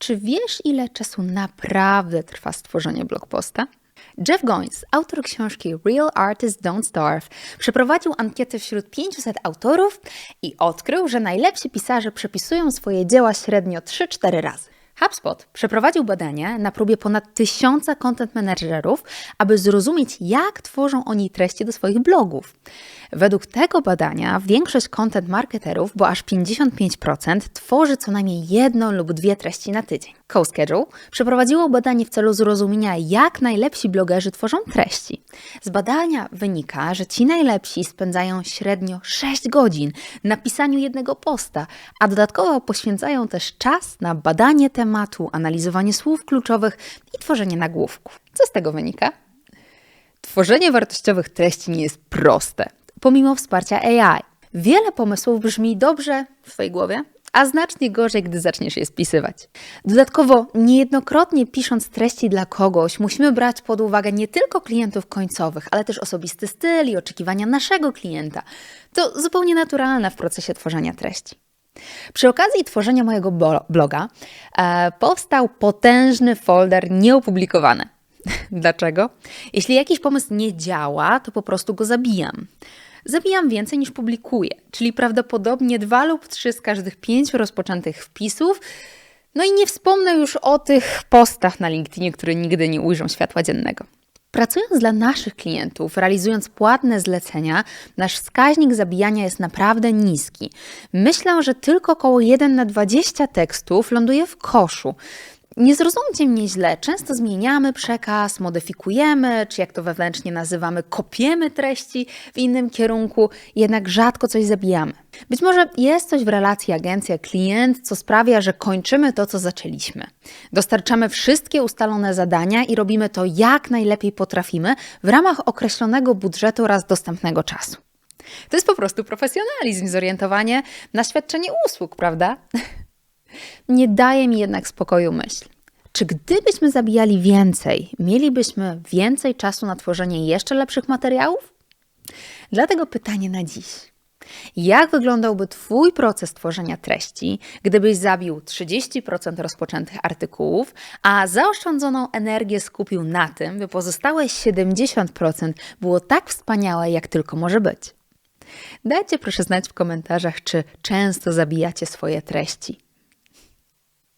Czy wiesz, ile czasu naprawdę trwa stworzenie blogposta? Jeff Goins, autor książki Real Artists Don't Starve, przeprowadził ankietę wśród 500 autorów i odkrył, że najlepsi pisarze przepisują swoje dzieła średnio 3-4 razy. HubSpot przeprowadził badania na próbie ponad tysiąca content managerów, aby zrozumieć, jak tworzą oni treści do swoich blogów. Według tego badania większość content marketerów, bo aż 55%, tworzy co najmniej jedną lub dwie treści na tydzień. CoSchedule przeprowadziło badanie w celu zrozumienia, jak najlepsi blogerzy tworzą treści. Z badania wynika, że ci najlepsi spędzają średnio 6 godzin na pisaniu jednego posta, a dodatkowo poświęcają też czas na badanie tematu, analizowanie słów kluczowych i tworzenie nagłówków. Co z tego wynika? Tworzenie wartościowych treści nie jest proste, pomimo wsparcia AI. Wiele pomysłów brzmi dobrze w Twojej głowie, a znacznie gorzej, gdy zaczniesz je spisywać. Dodatkowo, niejednokrotnie pisząc treści dla kogoś, musimy brać pod uwagę nie tylko klientów końcowych, ale też osobisty styl i oczekiwania naszego klienta. To zupełnie naturalne w procesie tworzenia treści. Przy okazji tworzenia mojego bloga e, powstał potężny folder nieopublikowany. Dlaczego? Jeśli jakiś pomysł nie działa, to po prostu go zabijam. Zabijam więcej niż publikuję, czyli prawdopodobnie dwa lub trzy z każdych pięciu rozpoczętych wpisów. No i nie wspomnę już o tych postach na LinkedInie, które nigdy nie ujrzą światła dziennego. Pracując dla naszych klientów, realizując płatne zlecenia, nasz wskaźnik zabijania jest naprawdę niski. Myślę, że tylko około 1 na 20 tekstów ląduje w koszu. Nie zrozumcie mnie źle, często zmieniamy przekaz, modyfikujemy, czy jak to wewnętrznie nazywamy, kopiemy treści w innym kierunku, jednak rzadko coś zabijamy. Być może jest coś w relacji agencja-klient, co sprawia, że kończymy to, co zaczęliśmy. Dostarczamy wszystkie ustalone zadania i robimy to jak najlepiej potrafimy w ramach określonego budżetu oraz dostępnego czasu. To jest po prostu profesjonalizm, zorientowanie na świadczenie usług, prawda? Nie daje mi jednak spokoju myśl. Czy gdybyśmy zabijali więcej, mielibyśmy więcej czasu na tworzenie jeszcze lepszych materiałów? Dlatego pytanie na dziś. Jak wyglądałby Twój proces tworzenia treści, gdybyś zabił 30% rozpoczętych artykułów, a zaoszczędzoną energię skupił na tym, by pozostałe 70% było tak wspaniałe, jak tylko może być? Dajcie proszę znać w komentarzach, czy często zabijacie swoje treści.